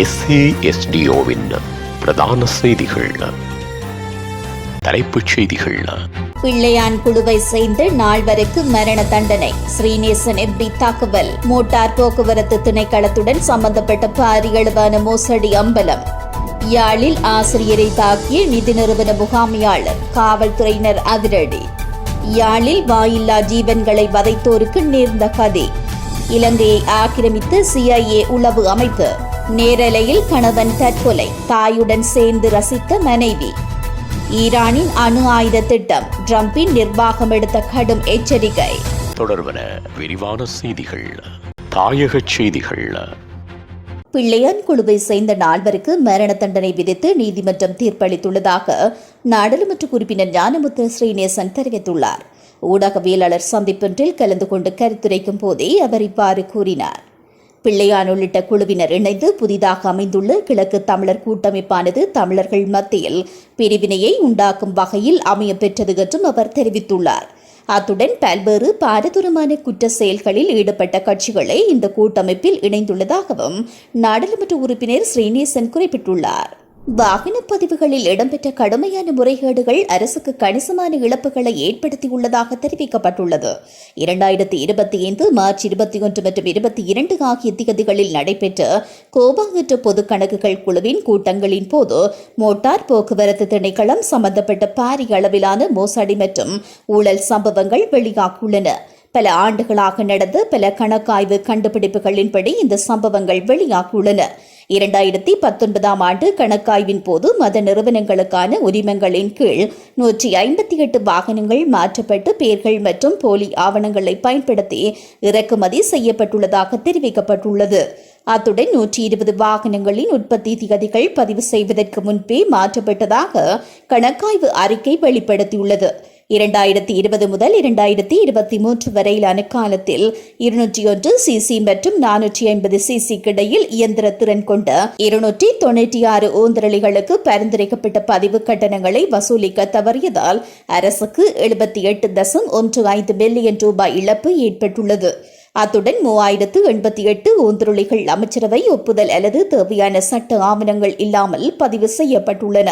எஸ்ஏஎஸ்டிஓவின் பிரதான செய்திகள். தலைப்புச் செய்திகள். பிள்ளையான் குழுவை சேர்ந்து நால்வருக்கு மரண தண்டனை. ஸ்ரீநேசன் எம்பி தாக்குதல். மோட்டார் போக்குவரத்து திணைக்களத்துடன் சம்பந்தப்பட்ட பாரியளவான மோசடி அம்பலம். யாழில் ஆசிரியரை தாக்கிய நிதி நிறுவன முகாமையாளர் காவல்துறையினர் அதிரடி. யாழில் வாயில்லா ஜீவன்களை வதைத்தோருக்கு நேர்ந்த கதி. இலங்கையை ஆக்கிரமித்து சிஐஏ உளவு அமைப்பு. நேரலையில் கணவன் தற்கொலை. தாயுடன் சேர்ந்து ரசித்த மனைவி. ஈரானின் அணு ஆயுத திட்டம். ட்ரம்பின் நிர்வாகம் எடுத்த கடும் எச்சரிக்கை. தொடர்பன விரிவான செய்திகள். தாயகச் செய்திகள். பிள்ளையான் குழுவை சேர்ந்த நால்வருக்கு மரண தண்டனை விதித்து நீதிமன்றம் தீர்ப்பளித்துள்ளதாக நாடாளுமன்ற உறுப்பினர் ஞானமுத்து ஸ்ரீநேசன் தெரிவித்துள்ளார். ஊடகவியலாளர் சந்திப்பொன்றில் கலந்து கொண்டு கருத்துரைக்கும் போதே அவர் இவ்வாறு கூறினார். பிள்ளையான் உள்ளிட்ட குழுவினர் இணைந்து புதிதாக அமைந்துள்ள கிழக்கு தமிழர் கூட்டமைப்பானது தமிழர்கள் மத்தியில் பிரிவினையை உண்டாக்கும் வகையில் அமைய பெற்றது என்றும் அவர் தெரிவித்துள்ளார். அத்துடன் பல்வேறு பாரதூரமான குற்ற செயல்களில் ஈடுபட்ட கட்சிகளை இந்த கூட்டமைப்பில் இணைந்துள்ளதாகவும் நாடாளுமன்ற உறுப்பினர் ஸ்ரீநேசன் குறிப்பிட்டுள்ளார். வாகன பதிவுகளில் இடம்பெற்ற கடுமையான முறைகேடுகள் அரசுக்கு கணிசமான இழப்புகளை ஏற்படுத்தியுள்ளதாக தெரிவிக்கப்பட்டுள்ளது. இரண்டாயிரத்தி இருபத்தி ஐந்து மார்ச் இருபத்தி ஒன்று மற்றும் இருபத்தி இரண்டு ஆகிய திகதிகளில் நடைபெற்ற கோபாங்கற்ற பொது கணக்குகள் குழுவின் கூட்டங்களின் போது மோட்டார் போக்குவரத்து திணைக்களம் சம்பந்தப்பட்ட பாரிய அளவிலான மோசடி மற்றும் ஊழல் சம்பவங்கள் வெளியாகியுள்ளன. பல ஆண்டுகளாக நடந்த பல கணக்காய்வு கண்டுபிடிப்புகளின்படி இந்த சம்பவங்கள் வெளியாகியுள்ளன. இரண்டாயிரத்தி பத்தொன்பதாம் ஆண்டு கணக்காய்வின் போது மத நிறுவனங்களுக்கான உரிமங்களின் கீழ் நூற்றி ஐம்பத்தி எட்டு வாகனங்கள் மாற்றப்பட்டு பெயர்கள் மற்றும் போலி ஆவணங்களை பயன்படுத்தி இறக்குமதி செய்யப்பட்டுள்ளதாக தெரிவிக்கப்பட்டுள்ளது. அத்துடன் நூற்றி இருபது வாகனங்களின் உற்பத்தி திகதிகள் பதிவு செய்வதற்கு முன்பே மாற்றப்பட்டதாக கணக்காய்வு அறிக்கை வெளிப்படுத்தியுள்ளது. இரண்டாயிரத்தி இருபது முதல் இரண்டாயிரத்தி இருபத்தி மூன்று வரையிலான காலத்தில் இருநூற்றி ஒன்று சிசி மற்றும் நானூற்றி ஐம்பது சிசி கிடையில் இயந்திர திறன் கொண்ட இருநூற்றி தொண்ணூற்றி ஆறு ஓந்திரளிகளுக்கு பரிந்துரைக்கப்பட்ட பதிவு கட்டணங்களை வசூலிக்க தவறியதால் அரசுக்கு எழுபத்தி எட்டு தசம் ஒன்று ஐந்து பில்லியன் ரூபாய் இழப்பு ஏற்பட்டுள்ளது. அத்துடன் மூவாயிரத்து எண்பத்தி எட்டு ஊந்துருளிகள் அமைச்சரவை ஒப்புதல் அல்லது தேவையான சட்ட ஆவணங்கள் இல்லாமல் பதிவு செய்யப்பட்டுள்ளன.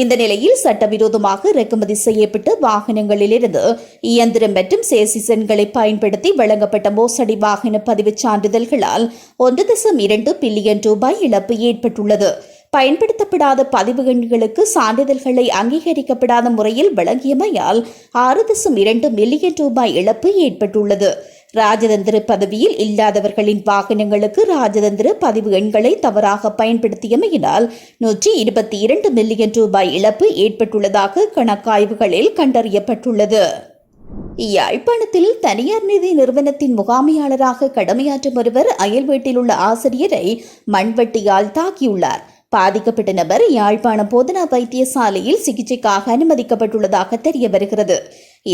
இந்த நிலையில் சட்டவிரோதமாக இறக்குமதி செய்யப்பட்ட வாகனங்களிலிருந்து இயந்திரம் மற்றும் சேசிசன்களை பயன்படுத்தி வழங்கப்பட்ட மோசடி வாகன பதிவுச் சான்றிதழ்களால் ஒன்று தசம் இரண்டு பில்லியன் ரூபாய் இழப்பு ஏற்பட்டுள்ளது. பயன்படுத்தப்படாத பதிவு எண்களுக்கு சான்றிதழ்களை அங்கீகரிக்கப்படாத முறையில் வழங்கியமையால் ஆறு தசம் இரண்டு மில்லியன் ரூபாய் இழப்பு ஏற்பட்டுள்ளது. ராஜதந்திர பதவியில் இல்லாதவர்களின் வாகனங்களுக்கு ராஜதந்திர பதிவு எண்களை தவறாக பயன்படுத்தியமையினால் நூற்றி இருபத்தி இரண்டு மில்லியன் ரூபாய் இழப்பு ஏற்பட்டுள்ளதாக கணக்காய்வுகளில் கண்டறியப்பட்டுள்ளது. யாழ்ப்பாணத்தில் தனியார் நிதி நிறுவனத்தின் முகாமையாளராக கடமையாற்றும் ஒருவர் அயல் வீட்டில் உள்ள ஆசிரியரை மண்வெட்டியால் தாக்கியுள்ளார். பாதிக்கப்பட்ட நபர் யாழ்ப்பாணம் போதனா வைத்தியசாலையில் சிகிச்சைக்காக அனுமதிக்கப்பட்டுள்ளதாக தெரிய வருகிறது.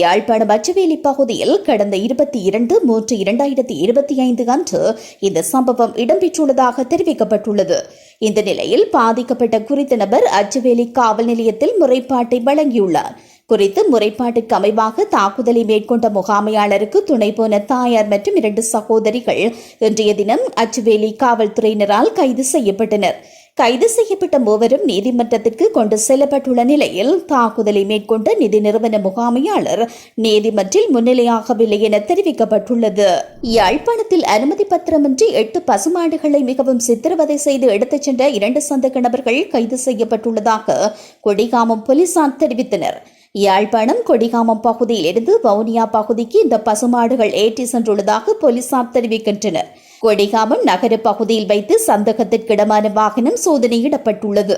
யாழ்ப்பாணம் அச்சுவேலி பகுதியில் கடந்த இருபத்தி இரண்டு மூன்று இரண்டாயிரத்தி இருபத்தி ஐந்து அன்று இந்த சம்பவம் இடம்பெற்றுள்ளதாக தெரிவிக்கப்பட்டுள்ளது. இந்த நிலையில் பாதிக்கப்பட்ட குறித்த நபர் அச்சுவேலி காவல் நிலையத்தில் முறைப்பாட்டை வழங்கியுள்ளார். குறித்து முறைப்பாட்டுக்கு அமைவாக தாக்குதலை மேற்கொண்ட முகாமையாளருக்கு துணை போன தாயார் மற்றும் இரண்டு சகோதரிகள் இன்றைய தினம் அச்சுவேலி காவல்துறையினரால் கைது செய்யப்பட்டனர். கைது செய்யப்பட்ட மூவரும் நீதிமன்றத்திற்கு கொண்டு செல்லப்பட்டுள்ள நிலையில் தாக்குதலை மேற்கொண்ட நிதி நிறுவன முகாமையாளர் நீதிமன்றில் முன்னிலையாகவில்லை என தெரிவிக்கப்பட்டுள்ளது. யாழ்ப்பாணத்தில் அனுமதி பத்திரமின்றி எட்டு பசுமாடுகளை மிகவும் சித்திரவதை செய்து எடுத்துச் சென்ற இரண்டு சந்தக நபர்கள் கைது செய்யப்பட்டுள்ளதாக கொடிகாமம் போலீசார் தெரிவித்தனர். யாழ்ப்பாணம் கொடிகாமம் பகுதியில் இருந்து வவுனியா பகுதிக்கு இந்த பசுமாடுகள் ஏற்றி சென்றுள்ளதாக போலீசார் தெரிவிக்கின்றனர். கொடிகாமம் நகர பகுதியில் வைத்து சந்தகத்திற்கிடமான வாகனம் சோதனையிடப்பட்டுள்ளது.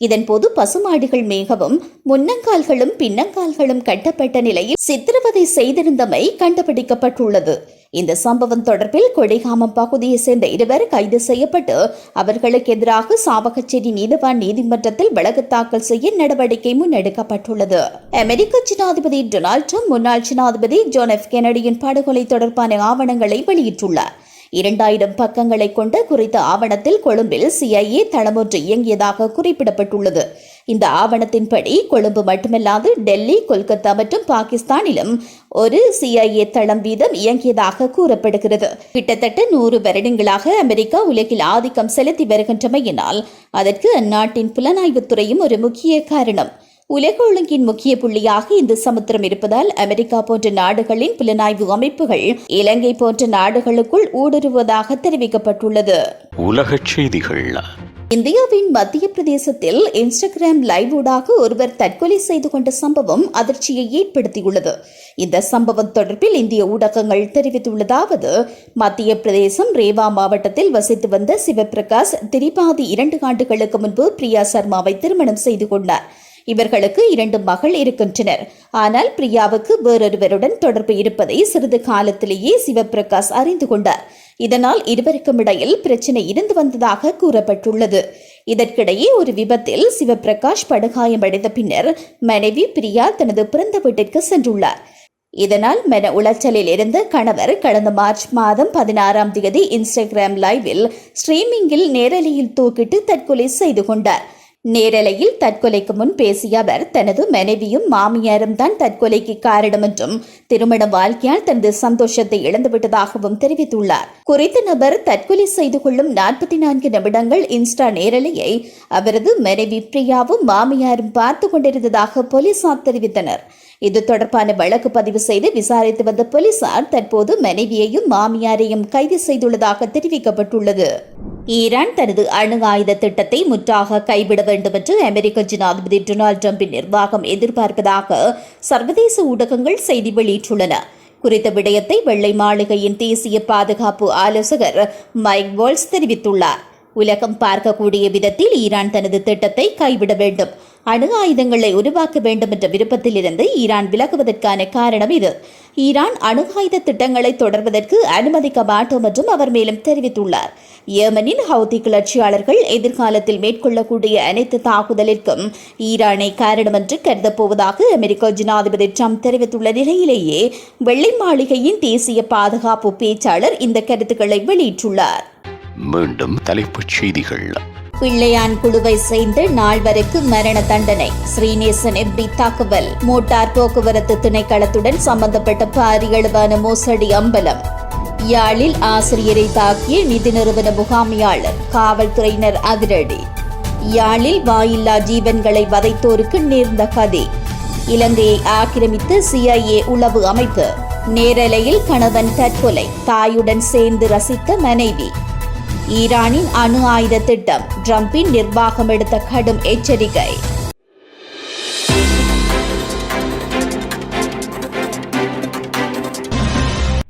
இதன்போது பசுமாடுகள் மேகவும் முன்னங்கால்களும் பின்னங்கால்களும் கட்டப்பட்ட நிலையில் சித்திரவதை செய்திருந்தமை கண்டுபிடிக்கப்பட்டுள்ளது. இந்த சம்பவம் தொடர்பில் கொடிகாமம் பகுதியை சேர்ந்த இருவர் கைது செய்யப்பட்டு அவர்களுக்கு எதிராக சாவகச்சேரி நீதிவான் நீதிமன்றத்தில் வழக்கு தாக்கல் செய்ய நடவடிக்கை முன்னெடுக்கப்பட்டுள்ளது அமெரிக்க ஜனாதிபதி டொனால்ட் ட்ரம்ப் முன்னாள் ஜனாதிபதி ஜோன் எஃப் கெனடியின் படுகொலை தொடர்பான ஆவணங்களை வெளியிட்டுள்ளார். இரண்டாயிரம் பக்கங்களை கொண்ட குறித்த ஆவணத்தில் கொழும்பில் சிஐஏ தளமொன்று இயங்கியதாக குறிப்பிடப்பட்டுள்ளது. இந்த ஆவணத்தின்படி கொழும்பு மட்டுமல்லாது டெல்லி கொல்கத்தா மற்றும் பாகிஸ்தானிலும் ஒரு சிஐஏ தளம் வீதம் இயங்கியதாக கூறப்படுகிறது. கிட்டத்தட்ட நூறு வருடங்களாக அமெரிக்கா உலகில் ஆதிக்கம் செலுத்தி வருகின்றமையினால் அதற்கு அந்நாட்டின் புலனாய்வுத்துறையும் ஒரு முக்கிய காரணம். உலக ஒழுங்கின் முக்கிய புள்ளியாக இந்த சமுத்திரம் இருப்பதால் அமெரிக்கா போன்ற நாடுகளின் புலனாய்வு அமைப்புகள் இலங்கை போன்ற நாடுகளுக்குள் ஊடுருவதாக தெரிவிக்கப்பட்டுள்ளது. உலகச் செய்திகள். இந்தியாவின் மத்திய பிரதேசத்தில் இன்ஸ்டாகிராம் லைவ் ஊடாக ஒருவர் தற்கொலை செய்து கொண்ட சம்பவம் அதிர்ச்சியை ஏற்படுத்தியுள்ளது. இந்த சம்பவம் தொடர்பில் இந்திய ஊடகங்கள் தெரிவித்துள்ளதாவது மத்திய பிரதேசம் ரேவா மாவட்டத்தில் வசித்து வந்த சிவபிரகாஷ் திரிபாதி இரண்டு ஆண்டுகளுக்கு முன்பு பிரியா சர்மாவை திருமணம் செய்து கொண்டார். இவர்களுக்கு இரண்டு மகள் இருக்கின்றனர். ஆனால் பிரியாவுக்கு வேறொருவருடன் தொடர்பு இருப்பதை சிறிது காலத்திலேயே சிவபிரகாஷ் அறிந்து கொண்டார். இதனால் இருவருக்கும் இடையில் பிரச்சனை இருந்து வந்ததாக கூறப்பட்டுள்ளது. இதற்கிடையே ஒரு விபத்தில் சிவபிரகாஷ் படுகாயமடைந்த பின்னர் மனைவி பிரியா தனது பிறந்த வீட்டிற்கு சென்றுள்ளார். இதனால் மன உளைச்சலில் இருந்த கணவர் கடந்த மார்ச் மாதம் பதினாறாம் தேதி இன்ஸ்டாகிராம் லைவில் ஸ்ட்ரீமிங்கில் நேரலையில் தூக்கிட்டு தற்கொலை செய்து கொண்டார். நேரலையில் தற்கொலைக்கு முன் பேசிய அவர் தனது மனைவியும் மாமியாரும் தான் தற்கொலைக்கு காரணம் என்றும் திருமண வாழ்க்கையால் தனது சந்தோஷத்தை இழந்துவிட்டதாகவும் தெரிவித்துள்ளார். குறித்த நபர் தற்கொலை செய்து கொள்ளும் நாற்பத்தி நான்கு நிமிடங்கள் இன்ஸ்டா நேரலையை அவரது மனைவி பிரியாவும் மாமியாரும் பார்த்து கொண்டிருந்ததாக போலீசார் தெரிவித்தனர். இது தொடர்பான வழக்கு பதிவு செய்து விசாரித்து வந்த போலீசார் தற்போது மனைவியையும் மாமியாரையும் கைது செய்துள்ளதாக தெரிவிக்கப்பட்டுள்ளது. ஈரான் தனது அணு ஆயுத திட்டத்தை முற்றாக கைவிட வேண்டும் என்று அமெரிக்க ஜனாதிபதி டொனால்டு டிரம்பின் நிர்வாகம் எதிர்பார்ப்பதாக சர்வதேச ஊடகங்கள் செய்தி வெளியிட்டுள்ளன. குறித்த விடயத்தை வெள்ளை மாளிகையின் தேசிய பாதுகாப்பு ஆலோசகர் மைக் வால்ஸ் தெரிவித்துள்ளார். உலகம் பார்க்கக்கூடிய விதத்தில் ஈரான் தனது திட்டத்தை கைவிட வேண்டும். அணு ஆயுதங்களை உருவாக்க வேண்டும் என்ற விருப்பத்திலிருந்து ஈரான் விலகுவதற்கான காரணம் இது. ஈரான் அணுகாயுத திட்டங்களை தொடர்வதற்கு அனுமதிக்க மாட்டோம் என்றும் அவர் மேலும் தெரிவித்துள்ளார். ஏமனின் ஹவுதி கிளர்ச்சியாளர்கள் எதிர்காலத்தில் மேற்கொள்ளக்கூடிய அனைத்து தாக்குதலிற்கும் ஈரானை காரணம் என்று கருதப்போவதாக அமெரிக்க ஜனாதிபதி ட்ரம்ப் தெரிவித்துள்ள நிலையிலேயே வெள்ளை மாளிகையின் தேசிய பாதுகாப்பு பேச்சாளர் இந்த கருத்துக்களை வெளியிட்டுள்ளார். மீண்டும் தலைப்புச் செய்திகள். பிள்ளையான் குழுவை சேர்ந்த நால்வருக்கு மரண தண்டனை. ஸ்ரீநேசன் எம்பி தகவல் மோட்டார் போக்குவரத்து திணைக்களத்துடன் சம்பந்தப்பட்ட பாரியளவான மோசடி அம்பலம். யாழில் ஆசிரியரை தாக்கிய நிதி நிறுவன முகாமியாளர் காவல்துறையினர் அதிரடி. யாழில் வாயில்லா ஜீவன்களை வதைத்தோருக்கு நேர்ந்த கதை. இலங்கையை ஆக்கிரமித்து சிஐஏ உளவு அமைப்பு. நேரலையில் கணவன் தற்கொலை. தாயுடன் சேர்ந்து ரசித்த மனைவி. ஈரானின் அணு ஆயுத திட்டம் ட்ரம்பின் நிர்வாகம் எடுத்த கடும் எச்சரிக்கை.